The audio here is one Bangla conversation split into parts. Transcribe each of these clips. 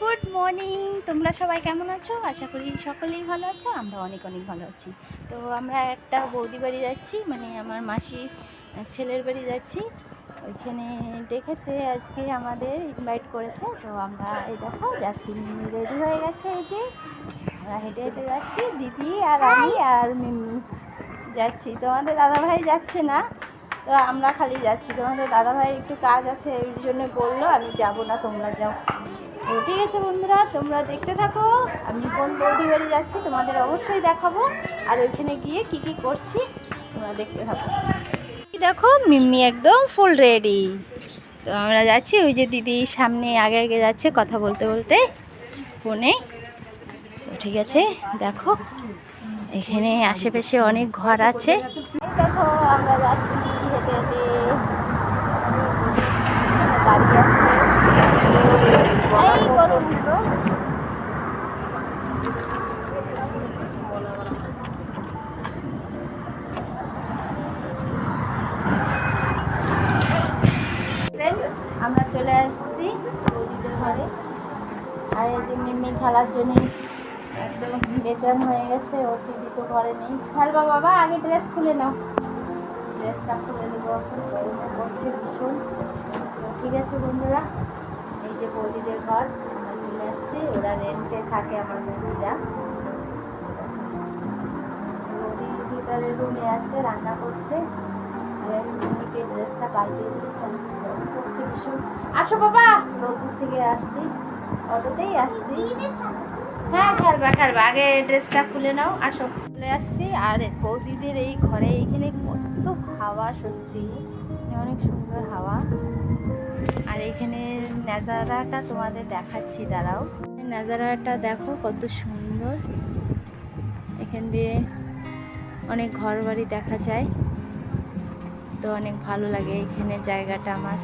গুড মর্নিং তোমরা সবাই কেমন আছো? আশা করি সকলেই ভালো আছো আমরা অনেক অনেক ভালো আছি। তো আমরা একটা বৌদি বাড়ি যাচ্ছি মানে আমার মাসির ছেলের বাড়ি যাচ্ছি। ওইখানে ডেকেছে আজকে আমাদের ইনভাইট করেছে। তো আমরা এই দেখো যাচ্ছি। মিমি রেডি হয়ে গেছে এই যে। আমরা হেঁটে হেঁটে যাচ্ছি দিদি আর আমি আর মিমি। যাচ্ছি। তোমাদের দাদাভাই যাচ্ছে না, তো আমরা খালি যাচ্ছি। তোমাদের দাদাভাই একটু কাজ আছে, এই জন্য বলল, আমি যাব না, তোমরা যাও। তো ঠিক আছে বন্ধুরা, তোমরা দেখতে থাকো। আমি কোন বৌদি বাড়ি যাচ্ছি, তোমাদের অবশ্যই দেখাবো। আর ওইখানে গিয়ে কি কি করছি, তোমরা দেখতে থাকো। দেখো, মিম্মি একদম ফুল রেডি তো আমরা যাচ্ছি, ওই যে দিদি সামনে আগে আগে যাচ্ছে কথা বলতে বলতে, ফোনে। ঠিক আছে? দেখো, এখানে আশেপাশে অনেক ঘর আছে। দেখো, আমরা যাচ্ছি হেঁটে হেঁটে। আমরা চলে আসছি ঘরে। আর এই যে মিমি খেলার জন্য একদম বেচান হয়ে গেছে, ওর দিদি তো ঘরে নেই। খেলবা বাবা, আগে ড্রেস খুলে নাও। ড্রেসটা খুলে দেবো গরমে পড়ছে ভীষণ। ঠিক আছে বন্ধুরা, এই যে বৌদিদের ঘর, আমরা চলে আসছি। ওরা রেন্টে থাকে আমার বৌদিরা। বৌদি ভিতরে রুমে আছে, রান্না করছে। আর ড্রেসটা কারণ গরম পড়ছে ভীষণ। আসো বাবা রোদ্দুর থেকে আসছি। অটোতেই আসছি। হ্যাঁ খেলবা আগে ড্রেসটা খুলে নাও, আসো। চলে আসছি। আর বৌদিদের এই ঘরে এইখানে কত হাওয়া, সত্যি। অনেক সুন্দর হাওয়া। আর এখানে নাজারাটা তোমাদের দেখাচ্ছি, দাঁড়াও। নাজারাটা দেখো কত সুন্দর। এখান দিয়ে অনেক ঘর বাড়ি দেখা যায়। তো অনেক ভালো লাগে এখানে জায়গাটা আমার।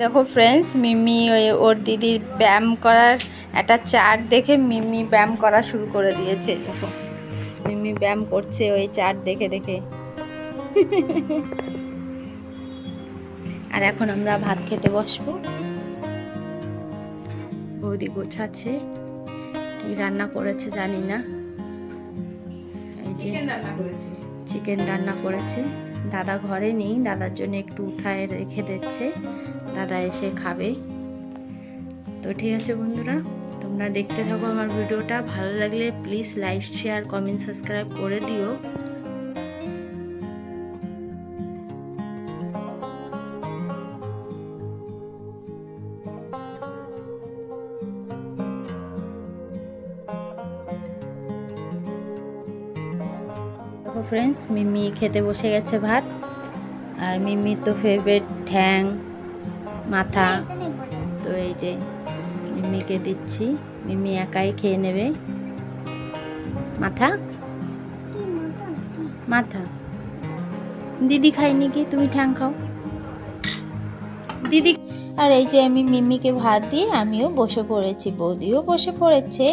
দেখো ফ্রেন্ডস মিমি ওই ওর দিদির ব্যায়াম করার একটা চার্ট দেখে মিমি ব্যায়াম করা শুরু করে দিয়েছে। দেখো মিমি ব্যায়াম করছে ওই চার্ট দেখে দেখে। আর এখন আমরা ভাত খেতে বসবো। বৌদি গোছাচ্ছে কি রান্না করেছে জানি না। এই যে চিকেন রান্না করেছে। দাদা ঘরে নেই দাদার জন্য একটু উঠায় রেখে দিচ্ছে। দাদা এসে খাবে। তো ঠিক আছে বন্ধুরা, তোমরা দেখতে থাকো আমার ভিডিওটা। ভালো লাগলে please like share comment subscribe করে দিও। ফ্রেন্ডস মিমি খেতে বসে গেছে ভাত। আর মিমির তো ফেভারিট ঠ্যাং। মাথা। তো এই যে মিমিকে দিচ্ছি। মিমি একাই খেয়ে নেবে। মাথা? মাথা। দিদি খাইনি কি? তুমি ঠ্যাং খাও। দিদি আর এই যে আমি মিমিকে ভাত দিয়ে আমিও বসে পড়েছি, বৌদিও বসে পড়েছে।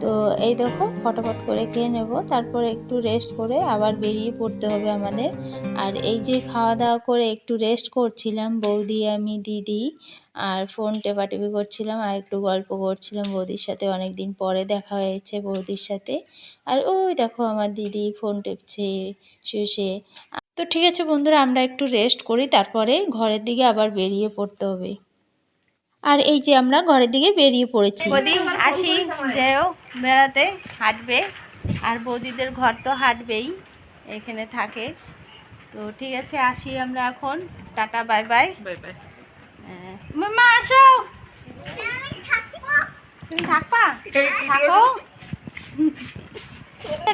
তো এই দেখো, ফটাফট করে খেয়ে নেব। তারপরে একটু রেস্ট করে আবার বেরিয়ে পড়তে হবে আমাদের। আর এই যে খাওয়া দাওয়া করে একটু রেস্ট করছিলাম, বৌদি, আমি, দিদি আর ফোন টেপাটেপি করছিলাম আর একটু গল্প করছিলাম বৌদির সাথে। অনেক দিন পরে দেখা হয়েছে বৌদির সাথে। আর ওই দেখো আমার দিদি ফোন টেপছে শুষে তো ঠিক আছে বন্ধুরা আমরা একটু রেস্ট করি তারপরে ঘরের দিকে আবার বেরিয়ে পড়তে হবে। আর এই যে আমরা ঘরের দিকে বেরিয়ে পড়েছি। বৌদি আসি যেও বেড়াতে হাঁটবে। আর বৌদিদের ঘর তো হাঁটবেই এখানে থাকে। তো ঠিক আছে আসি আমরা এখন। Tata bye bye. Bye bye. মামা আসো। তুমি থাকবা? থাকো।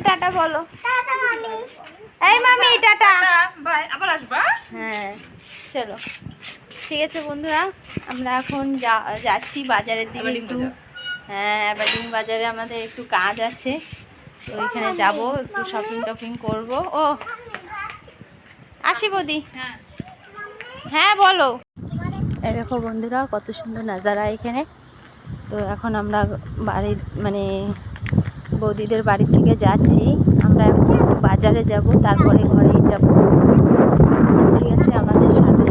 টাটা বলো। এই মামি টাটা বাই আবার আসবা? হ্যাঁ চলো। ঠিক আছে বন্ধুরা আমরা এখন যাচ্ছি বাজারের দিকে একটু। হ্যাঁ অ্যাবার্ডিং বাজারে আমাদের একটু কাজ আছে। তো ওইখানে যাব একটু শপিং টপিং করব। ও আসি বৌদি। হ্যাঁ। হ্যাঁ বলো। এই দেখো বন্ধুরা কত সুন্দর নাজারা এখানে। তো এখন আমরা বাড়ির মানে বৌদিদের বাড়ি থেকে যাচ্ছি। আমরা বাজারে যাব তারপরে ঘরেই যাব। ঠিক আছে আমাদের সাথে।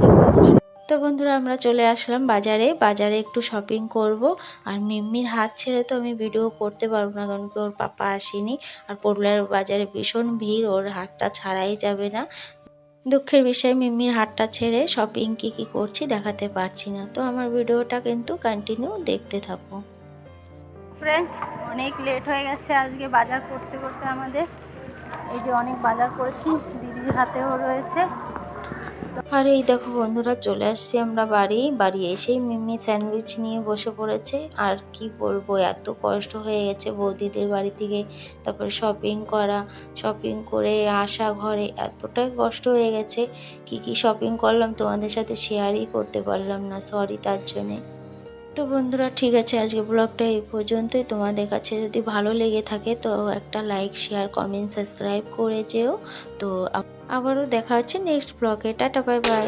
তো বন্ধুরা আমরা চলে আসলাম বাজারে। বাজারে একটু শপিং করব। আর মিম্মির হাত ছেড়ে তো আমি ভিডিও করতে পারব না কারণ কি ওর পাপা আসেনি। আর পুরুলিয়ার বাজারে ভীষণ ভিড় ওর হাতটা ছাড়াই যাবে না। দুঃখের বিষয় মিম্মির হাতটা ছেড়ে শপিং কি কি করছি দেখাতে পারছি না। তো আমার ভিডিওটা কিন্তু কন্টিনিউ দেখতে থাকো। ফ্রেন্ডস অনেক লেট হয়ে গেছে আজকে বাজার করতে করতে আমাদের। এই যে অনেক বাজার করেছি, দিদির হাতেও রয়েছে। আর এই দেখো বন্ধুরা, চলে আসছি আমরা বাড়ি। বাড়ি এসেই মিমি স্যান্ডউইচ নিয়ে বসে পড়েছে। আর কি বলব, এত কষ্ট হয়ে গেছে বৌদিদের বাড়ি থেকে। তারপরে শপিং করা শপিং করে আসা ঘরে, এতটাই কষ্ট হয়ে গেছে। কি কি শপিং করলাম তোমাদের সাথে শেয়ারই করতে পারলাম না সরি তার জন্যে। তো বন্ধুরা, ঠিক আছে, আজকে ব্লগটা এই পর্যন্তই। তোমাদের কাছে যদি ভালো লেগে থাকে, তো একটা লাইক, শেয়ার, কমেন্ট, সাবস্ক্রাইব করে যেও। তো আবারও দেখা হচ্ছে নেক্সট ব্লগে। Tata, bye bye.